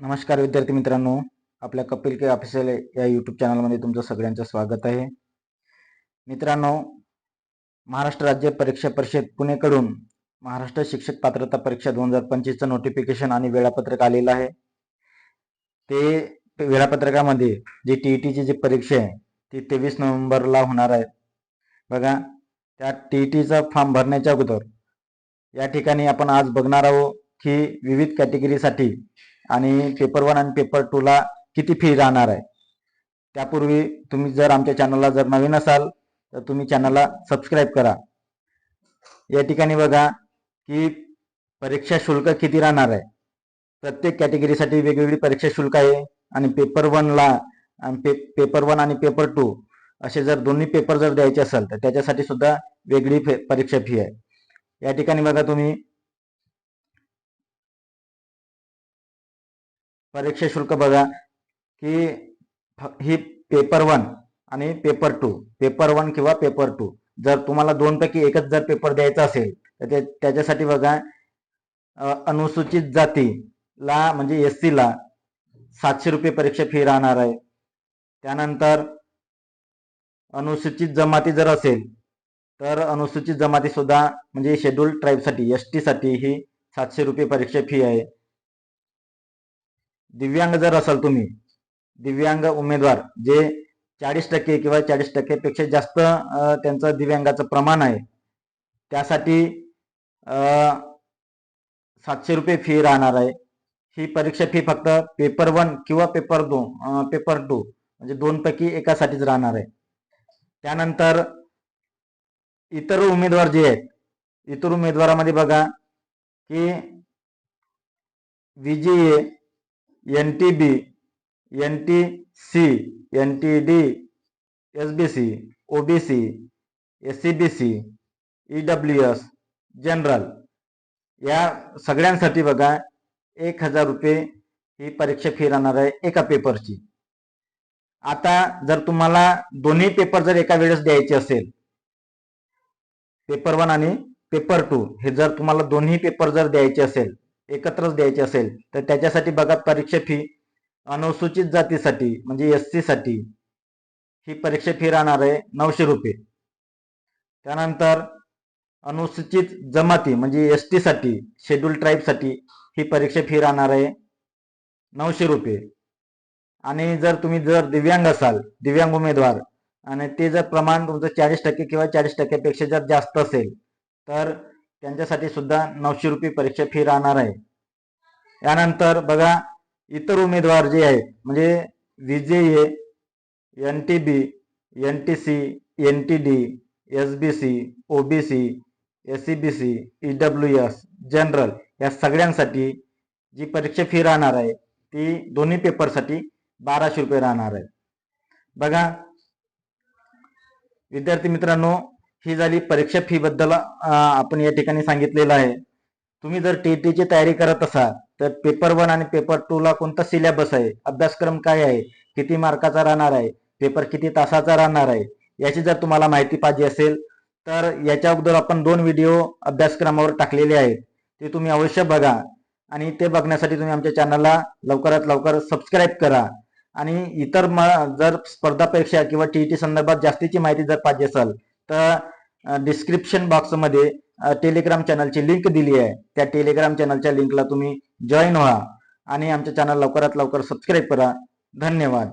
नमस्कार विद्यार्थी मित्रांनो आपल्या कपिल के ऑफिशियल या यूट्यूब चॅनलमध्ये तुमचं सगळ्यांचं स्वागत आहे. मित्रांनो महाराष्ट्र राज्य परीक्षा परिषद पुणेकडून महाराष्ट्र शिक्षक पात्रता परीक्षा दोन हजार पंचवीसचं नोटिफिकेशन आणि वेळापत्रक आलेलं आहे. ते वेळापत्रकामध्ये जी टी ई टीची जी परीक्षा आहे ती तेवीस नोव्हेंबरला होणार आहे. बघा त्या टी ई टीचा फॉर्म भरण्याच्या अगोदर या ठिकाणी आपण आज बघणार आहोत की विविध कॅटेगरीसाठी आणि पेपर वन आणि पेपर टूला किती फी राहणार आहे? त्यापूर्वी तुम्ही जर आमच्या चॅनलला जर नवीन असाल तर तुम्ही चॅनलला सबस्क्राईब करा. या ठिकाणी बघा की परीक्षा शुल्क किती राहणार आहे? प्रत्येक कॅटेगरीसाठी वेगवेगळी परीक्षा शुल्क आहे. आणि पेपर वनला आणि पे पेपर वन आणि पेपर टू असे जर दोन्ही पेपर जर द्यायचे असेल तर त्याच्यासाठी सुद्धा वेगळी परीक्षा फी आहे. या ठिकाणी बघा तुम्ही परीक्षा शुल्क बघा की ही पेपर वन आणि पेपर टू पेपर वन किंवा पेपर टू जर तुम्हाला दोनपैकी एकच जर पेपर द्यायचा असेल तर ते त्याच्यासाठी बघा अनुसूचित जातीला म्हणजे एस सीला सातशे रुपये परीक्षा फी राहणार आहे. त्यानंतर अनुसूचित जमाती जर असेल तर अनुसूचित जमाती सुद्धा म्हणजे शेड्यूल ट्राईबसाठी एस टीसाठी ही सातशे रुपये परीक्षा फी आहे. दिव्यांग जर असाल तुम्ही दिव्यांग उमेदवार जे चाळीस टक्के किंवा चाळीस टक्केपेक्षा जास्त त्यांचं दिव्यांगाचं प्रमाण आहे त्यासाठी सातशे रुपये फी राहणार आहे. ही परीक्षा फी फक्त पेपर वन किंवा पेपर दोन पेपर टू म्हणजे दोनपैकी एकासाठीच राहणार आहे. त्यानंतर इतर उमेदवार जे आहेत इतर उमेदवारामध्ये बघा की VJA N T B N T C N T D S B C O B C S C B C E W S general या सगळ्यांसाठी बघा एक हजार रुपये ही परीक्षा फी राहणार आहे एका पेपरची आता जर तुम्हाला दोन्ही पेपर जर एका वेळेस द्यायचे असेल पेपर वन आणि पेपर टू हे जर तुम्हाला दोन्ही पेपर जर द्यायचे असेल एकत्रच द्यायचे असेल तर त्याच्यासाठी बघा परीक्षा फी अनुसूचित जातीसाठी म्हणजे एस सी साठी ही परीक्षा फी राहणार आहे नऊशे रुपये. त्यानंतर अनुसूचित जमाती म्हणजे एस टीसाठी शेड्यूल ट्राईबसाठी ही परीक्षा फी राहणार आहे नऊशे रुपये. आणि जर तुम्ही जर दिव्यांग असाल दिव्यांग उमेदवार आणि ते जर प्रमाण तुमचं चाळीस टक्के किंवा चाळीस टक्क्यापेक्षा जर जास्त असेल तर त्यांच्यासाठी सुद्धा नऊशे रुपये परीक्षा फी राहणार आहे. यानंतर बघा इतर उमेदवार जे आहेत म्हणजे VJA N T B N T C N T D S B C O B C S C B C E W S general या सगळ्यांसाठी जी परीक्षा फी राहणार आहे ती दोन्ही पेपरसाठी बाराशे रुपये राहणार आहे. बघा विद्यार्थी मित्रांनो ही झाली परीक्षा फी बद्दल आपण या ठिकाणी सांगितलेलं आहे. तुम्ही जर टी ची तयारी करत असाल तर पेपर वन आणि पेपर टू ला कोणता सिलेबस आहे? अभ्यासक्रम काय आहे? किती मार्काचा राहणार आहे? पेपर किती तासाचा राहणार आहे? याची जर तुम्हाला माहिती पाहिजे असेल तर याच्या अगोदर आपण दोन व्हिडिओ अभ्यासक्रमावर टाकलेले आहेत. ते तुम्ही अवश्य बघा. आणि ते बघण्यासाठी तुम्ही आमच्या चॅनलला लवकरात लवकर सबस्क्राईब करा. आणि इतर म- जर स्पर्धा परीक्षा किंवा टी संदर्भात जास्तीची माहिती जर पाहिजे असेल तर डिस्क्रिप्शन बॉक्समध्ये टेलिग्राम चॅनलची लिंक दिली आहे. त्या टेलिग्राम चॅनलच्या लिंकला तुम्ही जॉईन व्हा आणि आमच्या चॅनल लवकरात लवकर सबस्क्राईब करा. धन्यवाद.